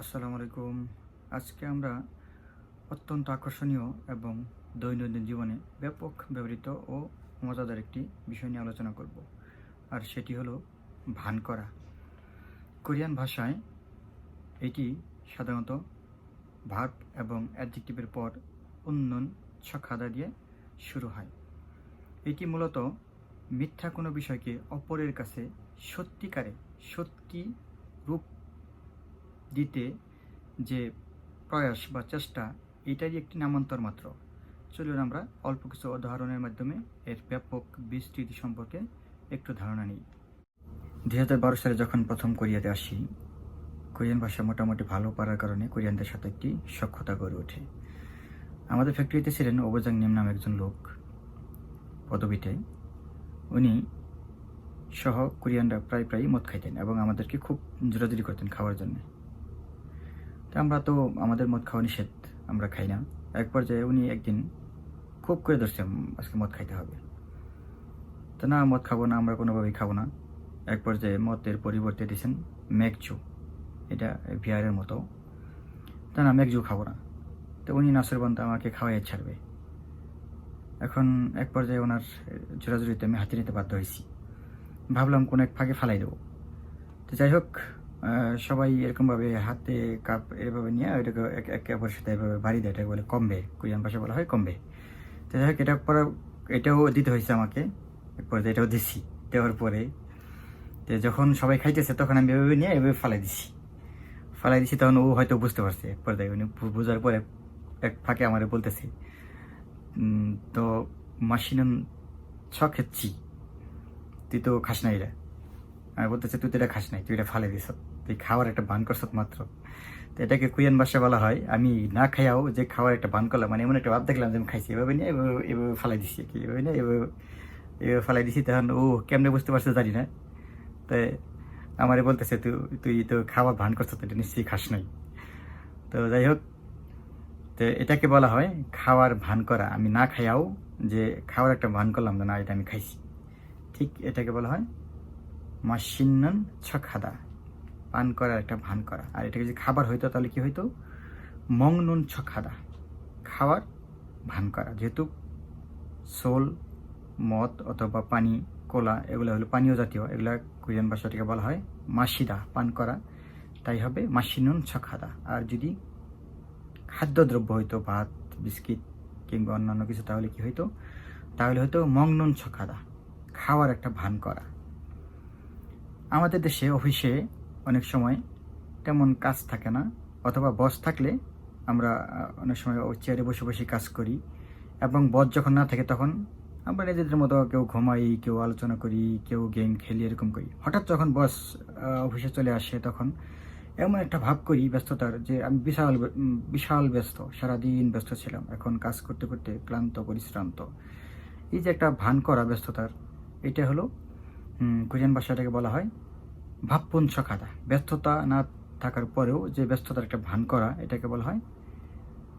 আসসালামু আলাইকুম। আজকে আমরা অত্যন্ত আকর্ষণীয় এবং দৈনন্দিন জীবনে ব্যাপক ব্যবহৃত ও মজাদার একটি বিষয় নিয়ে আলোচনা করব, আর সেটি হলো ভান করা। কোরিয়ান ভাষায় এটি সাধারণত ভার্ব এবং অ্যাডজেক্টিভের পর উন্নয়ন ছখাদা দিয়ে শুরু হয়। এটি মূলত মিথ্যা কোনো বিষয়কে অপরের কাছে সত্যিকারে সত্যি রূপ দিতে যে প্রয়াস বা চেষ্টা, এটারই একটি নামান্তর মাত্র। চলুন আমরা অল্প কিছু উদাহরণের মাধ্যমে এর ব্যাপক বিস্তৃতি সম্পর্কে একটু ধারণা নিই। দুই হাজার বারো সালে যখন প্রথম কোরিয়াতে আসি, কোরিয়ান ভাষা মোটামুটি ভালো পারার কারণে কোরিয়ানদের সাথে একটি সক্ষতা গড়ে ওঠে। আমাদের ফ্যাক্টরিতে ছিলেন ওবজাং নিম নামে একজন লোক পদবিতে। উনি সহ কোরিয়ানরা প্রায় প্রায় মদ খাইতেন এবং আমাদেরকে খুব জোরাজুরি করতেন খাওয়ার জন্য। তা আমরা তো আমাদের মদ খাওয়া নিষেধ, আমরা খাই না। এক পর্যায়ে উনি একদিন খুব করে ধরছে আজকে মদ খাইতে হবে। তো না, মদ খাব না, আমরা কোনোভাবেই খাব না। এক পর্যায়ে মদের পরিবর্তে দিয়েছেন ম্যাকজু। এটা বিয়ারের মতো। তা না, ম্যাকজু খাব না। তো উনি, নাসের বন্ধ আমাকে খাওয়াই ছাড়বে। এখন এক পর্যায়ে ওনার জোরাজুরিতে আমি হাতে নিতে বাধ্য হয়েছি। ভাবলাম কোনো এক ফাঁকে ফালাই দেবো। তো যাই হোক সবাই এরকমভাবে হাতে কাপ এভাবে নিয়ে ওইটাকে এক- অপরের সাথে এভাবে বাড়ি দেয়, এটাকে বলে কমবে, কোরিয়ান ভাষা বলা হয় কমবে। তো যাই হোক, এটা পরে এটাও দিতে হয়েছে আমাকে, এরপরে এটাও দিছি, দেওয়ার পরে। তো যখন সবাই খাইতেছে, তখন আমি এভাবে নিয়ে এভাবে ফালাই দিছি। ফালাই দিছি তখন ও হয়তো বুঝতে পারছে পর্যায়ে উনি বোঝার পরে এক ফাঁকে আমার বলতেছে তো মাসিনন ছ খেচ্ছি, তুই তো খাস না এটা। আর বলতেছে, তুই তো এটা খাস নাই, তুই এটা ফালে দিস তুই খাওয়ার একটা বান করছত মাত্র। তো এটাকে কুইয়ান ভাষা বলা হয়। আমি না খাইয়াও যে খাওয়ার একটা বান করলাম মানে এমন একটা ভাব দেখলাম যে আমি খাইছি। এভাবে নিয়ে এভাবে এভাবে ফালাই দিছি কি, এভাবে নিয়ে এভাবে এভাবে ফালাই দিছি। তখন, ও, কেমনে বুঝতে পারছে জানি না। তাই আমারে বলতেছে তুই তুই তো খাওয়ার ভান করছ এটা নিশ্চয়ই খাস নাই। তো যাই হোক, তো এটাকে বলা হয় খাওয়ার ভান করা। আমি না খাইয়াও যে খাওয়ার একটা ভান করলাম না, এটা আমি খাইছি। ঠিক এটাকে বলা হয় মাসিন্নন ছখাদা, পান করার একটা ভান করা। আর এটাকে যদি খাবার হইতো, তাহলে কি হইতো? মংনুন ছখাদা, খাওয়ার ভান করা। যেহেতু সোল মদ অথবা পানি, কোলা, এগুলো হলো পানীয় জাতীয়, এগুলো কোরিয়ান ভাষাটিকে বলা হয় মাসিদা পান করা। তাই হবে মাসিনুন ছখাদা। আর যদি খাদ্যদ্রব্য হইতো, ভাত, বিস্কিট কিংবা অন্যান্য কিছু, তাহলে কি হইতো? তাহলে হয়তো মংনুন ছখাদা, খাওয়ার একটা ভান করা। আমাদের দেশে, অফিসে অনেক সময় তেমন কাজ থাকে না, অথবা বস থাকলে আমরা অনেক সময় চেয়ারে বসে বসে কাজ করি, এবং বস যখন না থাকে তখন আমরা নিজেদের মতো কেউ ঘুমাই, কেউ আলোচনা করি, কেউ গেম খেলি, এরকম করি। হঠাৎ যখন বস অফিসে চলে আসে তখন এমন একটা ভাব করি ব্যস্ততার যে আমি বিশাল বিশাল ব্যস্ত, সারাদিন ব্যস্ত ছিলাম। এখন কাজ করতে করতে ক্লান্ত, পরিশ্রান্ত। এই যে একটা ভান করা ব্যস্ততার, এটা হলো কোরিয়ান ভাষাটাকে বলা হয় ভাবপুন সখাদা ব্যস্ততা না থাকার পরেও যে ব্যস্ততার একটা ভান করা, এটাকে বলা হয়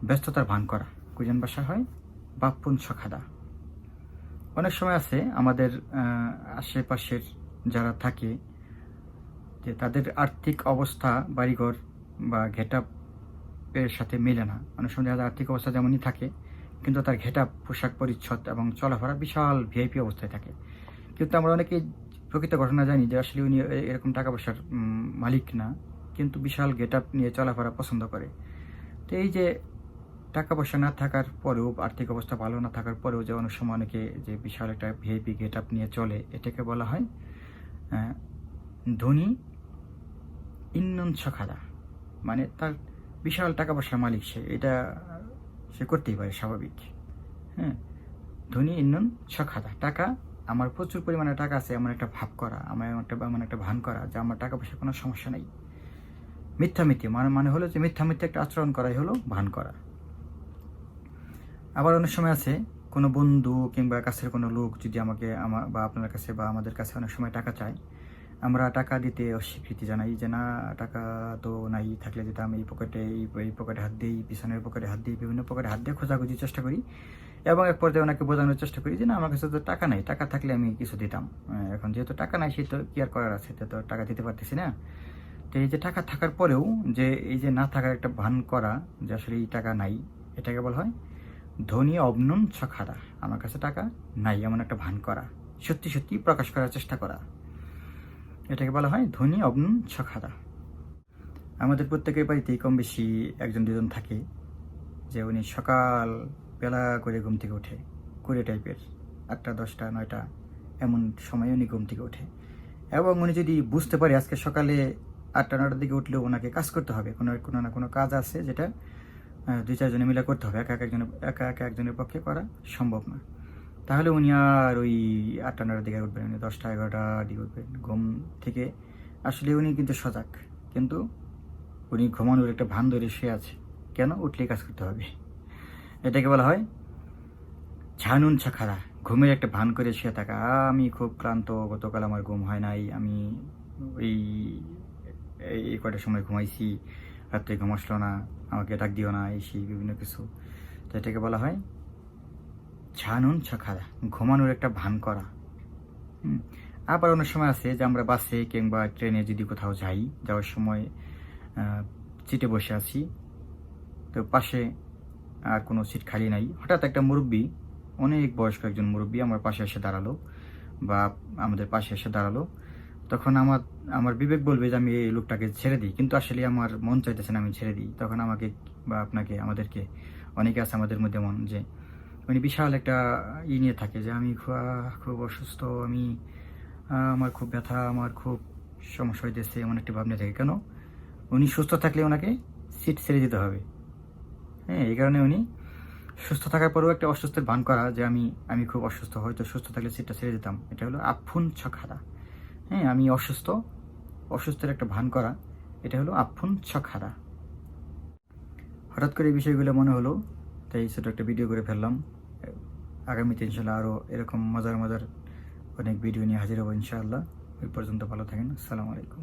ব্যস্ততার ভান করা। কোরিয়ান ভাষা হয় ভাবপুন সখাদা অনেক সময় আছে আমাদের আশেপাশের যারা থাকে, যে তাদের আর্থিক অবস্থা, বাড়িঘর বা ঘেটাপ এর সাথে মেলে না। অনেক সময় যায় আর্থিক অবস্থা যেমনই থাকে, কিন্তু তার ঘেটাপ, পোশাক পরিচ্ছদ এবং চলাফেরা বিশাল ভিআইপি অবস্থায় থাকে। কিন্তু আমরা অনেকে প্রকৃত ঘটনা জানি যে আসলে উনি এরকম টাকা পয়সার মালিক না, কিন্তু বিশাল গেট আপ নিয়ে চলাফেরা পছন্দ করে। তো এই যে টাকা পয়সা না থাকার পরেও, আর্থিক অবস্থা ভালো না থাকার পরেও যে অনেক সময় অনেকে যে বিশাল একটা ভিআইপি গেট আপ নিয়ে চলে, এটাকে বলা হয় ধনী ইন্নন সখাদা মানে তার বিশাল টাকা পয়সার মালিক সে, এটা সে করতেই পারে স্বাভাবিক। হ্যাঁ ধনী ইন্নন ছখাদা টাকা আমার প্রচুর পরিমাণে টাকা আছে, এমন একটা ভাব করা, আমার একটা, এমন একটা ভান করা যে আমার টাকা পয়সার কোনো সমস্যা নেই। মিথ্যা মিথ্যে মানে মানে হলো যে মিথ্যা মিথ্যে একটা আচরণ করাই হলো ভান করা। আবার অনেক সময় আছে, কোনো বন্ধু কিংবা কাছের কোনো লোক যদি আমাকে আমার বা আপনার কাছে বা আমাদের কাছে অনেক সময় টাকা চায়, আমরা টাকা দিতে অস্বীকৃতি জানাই যে, না, টাকা তো নাই, থাকলে যেটা আমি এই পকেটে এই পকেটে হাত দিই, পিছনের পকেটে হাত দিই, বিভিন্ন পকেটে হাত দিয়ে খোঁজাখুঁজির চেষ্টা করি। এবং এক পর্যায়ে ওনাকে বোঝানোর চেষ্টা করি যে, না, আমার কাছে তো টাকা নাই, টাকা থাকলে আমি কিছু দিতাম। এখন যেহেতু টাকা নাই, সে তো কি আর করার আছে? তো টাকা দিতে পারতেছি না। তো এই যে টাকা থাকার পরেও যে এই যে না থাকার একটা ভান করা, যে আসলে এই টাকা নাই, এটাকে বলা হয় ধনী অবনন ছখারা। আমার কাছে টাকা নাই, এমন একটা ভান করা। সত্যি সত্যি প্রকাশ করার চেষ্টা করা। এটাকে বলা হয় ধনী অবনন ছখারা। আমাদের প্রত্যেকের বাড়িতেই কম বেশি একজন দুজন থাকে, যে উনি সকাল বেলা করে ঘুম থেকে ওঠে কুড়ি টাইপের আটটা দশটা, নয়টা, এমন সময় উনি ঘুম থেকে ওঠে এবং উনি যদি বুঝতে পারে আজকে সকালে আটটা নটার দিকে উঠলেও ওনাকে কাজ করতে হবে, কোনো কোনো না কোনো কাজ আছে যেটা দুই চারজনে মিলে করতে হবে, একা, এক একজনের, একা একা একজনের পক্ষে করা সম্ভব না। তাহলে উনি আর ওই আটটা নটার দিকে উঠবেন উনি দশটা, এগারোটার দিকে উঠবেন ঘুম থেকে। আসলে উনি কিন্তু সজাগ, কিন্তু উনি ঘুমানোর একটা ভান ধরে শুয়ে আছে। কেন? উঠলেই কাজ করতে হবে। এটাকে বলা হয় ঝানুন ছাখারা। ঘুমের একটা ভান করে শুয়ে থাকা। আমি খুব ক্লান্ত, গতকাল আমার ঘুম হয় নাই। আমি ওই, এই কটার সময় ঘুমাইছি, রাত্রে ঘুম আসলো না, আমাকে ডাক দিও না, এই সেই বিভিন্ন কিছু। তো এটাকে বলা হয় ঝানুন ছাখারা, ঘুমানোর একটা ভান করা। আবার অনেক সময় আছে যে আমরা বাসে কিংবা ট্রেনে যদি কোথাও যাই, যাওয়ার সময় সিটে বসে আছি, তো পাশে আর কোনো সিট খালি নাই। হঠাৎ একটা মুরব্বী, অনেক বয়স্ক একজন মুরব্বী আমার পাশে এসে দাঁড়াল বা আমাদের পাশে এসে দাঁড়াল। তখন আমার আমার বিবেক বলবে যে আমি এই লোকটাকে ছেড়ে দিই, কিন্তু আসলে আমার মন চাইতেছে না আমি ছেড়ে দিই। তখন আমাকে বা আপনাকে, আমাদেরকে অনেকে আছে আমাদের মধ্যে মন যে উনি বিশাল একটা ই নিয়ে থাকে যে আমি খুব খুব অসুস্থ, আমি আমার খুব ব্যথা, আমার খুব সমস্যা হইতেছে, এমন একটি ভাবনা থাকে। কেন? উনি সুস্থ থাকলে ওনাকে সিট ছেড়ে দিতে হবে। হ্যাঁ এই কারণে উনি সুস্থ থাকার পরেও একটা অসুস্থের ভান করা যে আমি আমি খুব অসুস্থ, হয়তো সুস্থ থাকলে সিটটা ছেড়ে দিতাম। এটা হলো আফুন ছখারা। হ্যাঁ আমি অসুস্থ, অসুস্থের একটা ভান করা, এটা হলো আফুন ছখারা। হঠাৎ করে এই বিষয়গুলো মনে হলো, তাই ছোটো একটা ভিডিও করে ফেললাম। আগামীতে ইনশাল্লাহ আরও এরকম মজার মজার অনেক ভিডিও নিয়ে হাজির হব ইনশাআল্লাহ। ওই পর্যন্ত ভালো থাকেন, আসসালামু আলাইকুম।